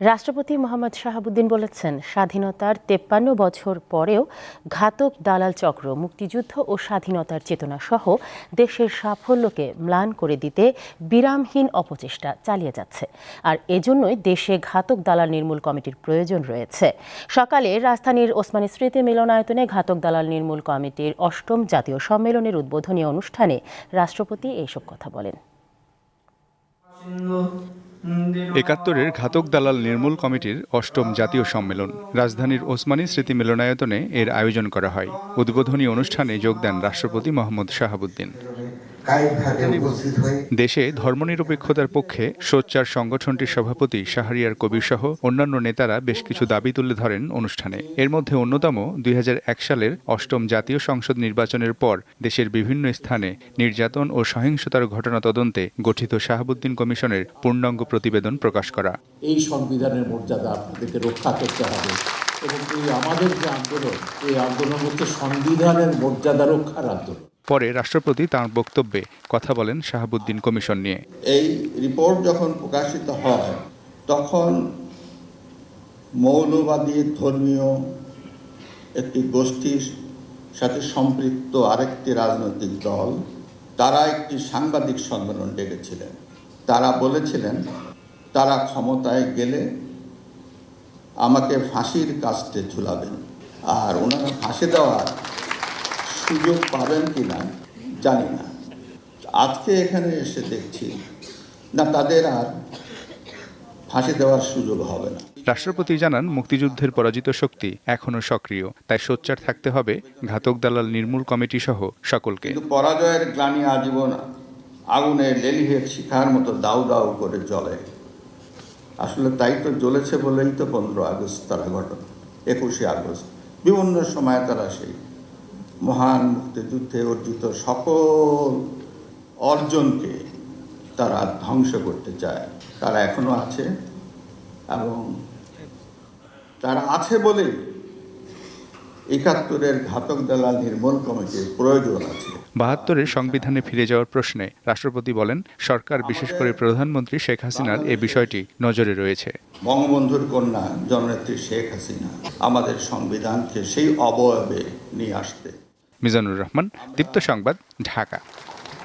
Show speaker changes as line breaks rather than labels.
রাষ্ট্রপতি মোহাম্মদ শাহাবুদ্দিন বলেছেন, স্বাধীনতার তেপ্পান্ন বছর পরেও ঘাতক দালাল চক্র, মুক্তিযুদ্ধ ও স্বাধীনতার চেতনা সহ দেশের সাফল্যকে ম্লান করে দিতে বিরামহীন অপচেষ্টা চালিয়ে যাচ্ছে। আর এজন্যই দেশে ঘাতক দালাল নির্মূল কমিটির প্রয়োজন রয়েছে। সকালে রাজধানীর ওসমানী স্মৃতি মিলনায়তনে ঘাতক দালাল নির্মূল কমিটির অষ্টম জাতীয় সম্মেলনের উদ্বোধনী অনুষ্ঠানে রাষ্ট্রপতি এইসব কথা বলেন।
একাত্তরের ঘাতক দালাল নির্মূল কমিটির অষ্টম জাতীয় সম্মেলন। রাজধানীর ওসমানী স্মৃতি মিলনায়তনে এর আয়োজন করা হয়। উদ্বোধনী অনুষ্ঠানে যোগ দেন রাষ্ট্রপতি মোহাম্মদ শাহাবুদ্দিন। দেশে ধর্মনিরপেক্ষতার পক্ষে সোচ্চার সংগঠনটির সভাপতি শাহরিয়ার কবির সহ অন্যান্য নেতারা বেশ কিছু দাবি তুলে ধরেন অনুষ্ঠানে। এর মধ্যে অন্যতম দুই হাজার এক সালের অষ্টম জাতীয় সংসদ নির্বাচনের পর দেশের বিভিন্ন স্থানে নির্যাতন ও সহিংসতার ঘটনা তদন্তে গঠিত শাহাবুদ্দিন কমিশনের পূর্ণাঙ্গ প্রতিবেদন প্রকাশ করা।
এই সংবিধানের মর্যাদা আপনাদেরকে রক্ষা করতে হবে এবং এই আমাদের যে আন্দোলন এই আন্দোলন হচ্ছে সংবিধানের মর্যাদা রক্ষার আন্দোলন।
পরে রাষ্ট্রপতি তাঁর বক্তব্যে কথা বলেন শাহাবুদ্দিন কমিশন নিয়ে।
এই রিপোর্ট যখন প্রকাশিত হয়, তখন মৌলবাদী ধর্মীয় একটি গোষ্ঠীর সাথে সম্পৃক্ত আরেকটি রাজনৈতিক দল, তারা একটি সাংবাদিক সম্মেলন ডেকেছিলেন। তারা বলেছিলেন, তারা ক্ষমতায় গেলে আমাকে ফাঁসির কাস্টে ঝুলাবেন। আর ওনারা ফাঁসি দেওয়ার সুযোগ পাবেন কি না জানি না। আজকে এখানে এসে দেখছি না তাদের আর ফাঁসি দেওয়ার সুযোগ হবে না।
রাষ্ট্রপতি জানান মুক্তিযুদ্ধের পরাজিত শক্তি এখনও সক্রিয় তাই সোচ্চার থাকতে হবে ঘাতক দালাল নির্মূল কমিটি সহ সকলকে।
কিন্তু পরাজয়ের গ্লানি আজীবন আগুনে লেলিহের শিখার মতো দাউ দাউ করে জ্বলে। আসলে তাই তো জ্বলেছে বলেই তো পনেরো আগস্ট তারা ঘটনা একুশে আগস্ট বিভিন্ন সময় তারা সেই মহান মুক্তিযুদ্ধে অর্জিত সকল অর্জনকে তারা ধ্বংস করতে চায়। তারা এখনও আছে এবং তারা আছে বলেই একাত্তরের ঘাতক দালাল নির্মূল কমিটির প্রয়োজন আছে।
বাহাত্তরের সংবিধানে ফিরে যাওয়ার প্রশ্নে রাষ্ট্রপতি বলেন সরকার বিশেষ করে প্রধানমন্ত্রী শেখ হাসিনার এ বিষয়টি নজরে রয়েছে।
বঙ্গবন্ধুর কন্যা জননেত্রী শেখ হাসিনা আমাদের সংবিধানকে সেই অবয়বে নিয়ে আসতে
মিজানুর রহমান দীপ্ত সংবাদ ঢাকা।